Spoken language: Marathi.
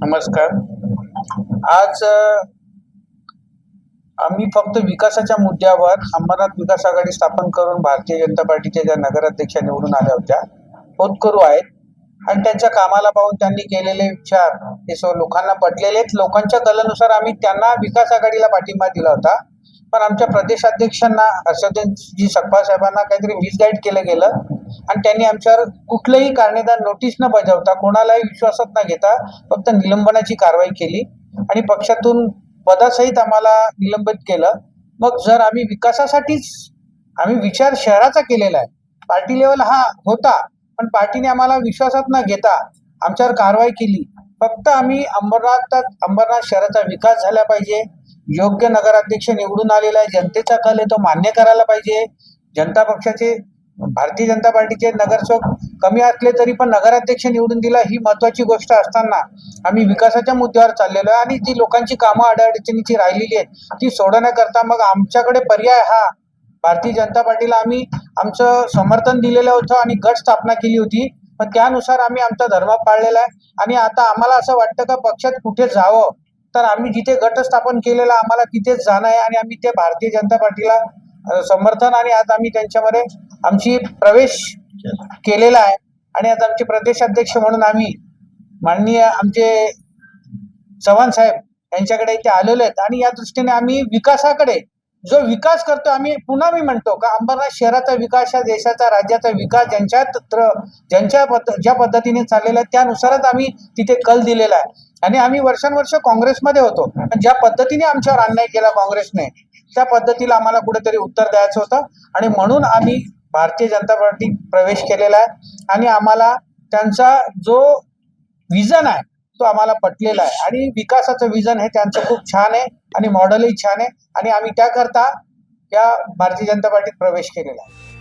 नमस्कार. आज आम्ही फक्त विकासाच्या मुद्द्यावर अंबरनाथ विकास आघाडी स्थापन करून भारतीय जनता पार्टीच्या ज्या नगराध्यक्षा निवडून आल्या होत्या होतकरू आहेत. आणि त्यांच्या कामाला पाहून त्यांनी केलेले विचार हे सर्व लोकांना पटलेले आहेत. लोकांच्या कलानुसार आम्ही त्यांना विकास आघाडीला पाठिंबा दिला होता. पण आमच्या प्रदेशाध्यक्षांना हर्षवर्धनजी सकपाळ साहेबांना काहीतरी मिसगाईड केलं गेलं. आणि त्यांनी आमच्यावर कुठलंही कारणेदार नोटीस न बजावता कोणालाही विश्वासात न घेता फक्त निलंबनाची कारवाई केली. आणि पक्षातून पदासहित आम्हाला निलंबित केलं. मग जर आम्ही विकासासाठीच आम्ही विचार शहराचा केलेला आहे. पार्टी लेवल हा होता पण पार्टीने आम्हाला विश्वासात न घेता आमच्यावर कारवाई केली. फक्त आम्ही अंबरनाथ अंबरनाथ शहराचा विकास झाला पाहिजे. योग्य नगराध्यक्ष निवडून आलेला आहे. जनतेचा कल आहे तो मान्य करायला पाहिजे. जनता पक्षाचे भारतीय जनता पार्टीचे नगरसेवक कमी असले तरी पण नगराध्यक्ष निवडून दिला ही महत्वाची गोष्ट असताना आम्ही विकासाच्या मुद्द्यावर चाललेलो आहे आणि जी लोकांची कामं अडचणीची राहिलेली आहेत ती सोडवण्याकरता मग आमच्याकडे पर्याय हा. भारतीय जनता पार्टीला आम्ही आमचं समर्थन दिलेलं होतं आणि गट स्थापना केली होती. पण त्यानुसार आम्ही आमचा धर्म पाळलेला आहे. आणि आता आम्हाला असं वाटतं का पक्षात कुठे जावं? तर आम्ही जिथे गट स्थापन केलेला आम्हाला तिथेच जाणं आहे आणि आम्ही ते भारतीय जनता पार्टीला समर्थन आणि आज आम्ही त्यांच्यामध्ये आमची प्रवेश केलेला आहे. आणि आता आमचे प्रदेशाध्यक्ष म्हणून आम्ही माननीय आमचे चव्हाण साहेब यांच्याकडे इथे आलेले आहेत. आणि या दृष्टीने आम्ही विकासाकडे जो विकास करतो आम्ही पुन्हा मी म्हणतो का अंबरनाथ शहराचा विकास या देशाचा राज्याचा विकास ज्यांच्या तत्र ज्यांच्या पद्ध ज्या पद्धतीने चाललेला आहे त्यानुसारच आम्ही तिथे कल दिलेला आहे. आणि आम्ही वर्षानुवर्ष काँग्रेसमध्ये होतो. पण ज्या पद्धतीने आमच्यावर अन्याय केला काँग्रेसने त्या पद्धतीला आम्हाला कुठेतरी उत्तर द्यायचं होतं. आणि म्हणून आम्ही भारतीय जनता पार्टी प्रवेश केलेला आहे. आणि आम्हाला त्यांचा जो विजन आहे तो आम्हाला पटलेला आहे. आणि विकासाचं विजन हे त्यांचं खूप छान आहे आणि मॉडेलही छान आहे. आणि आम्ही त्याकरता या भारतीय जनता पार्टीत प्रवेश केलेला आहे.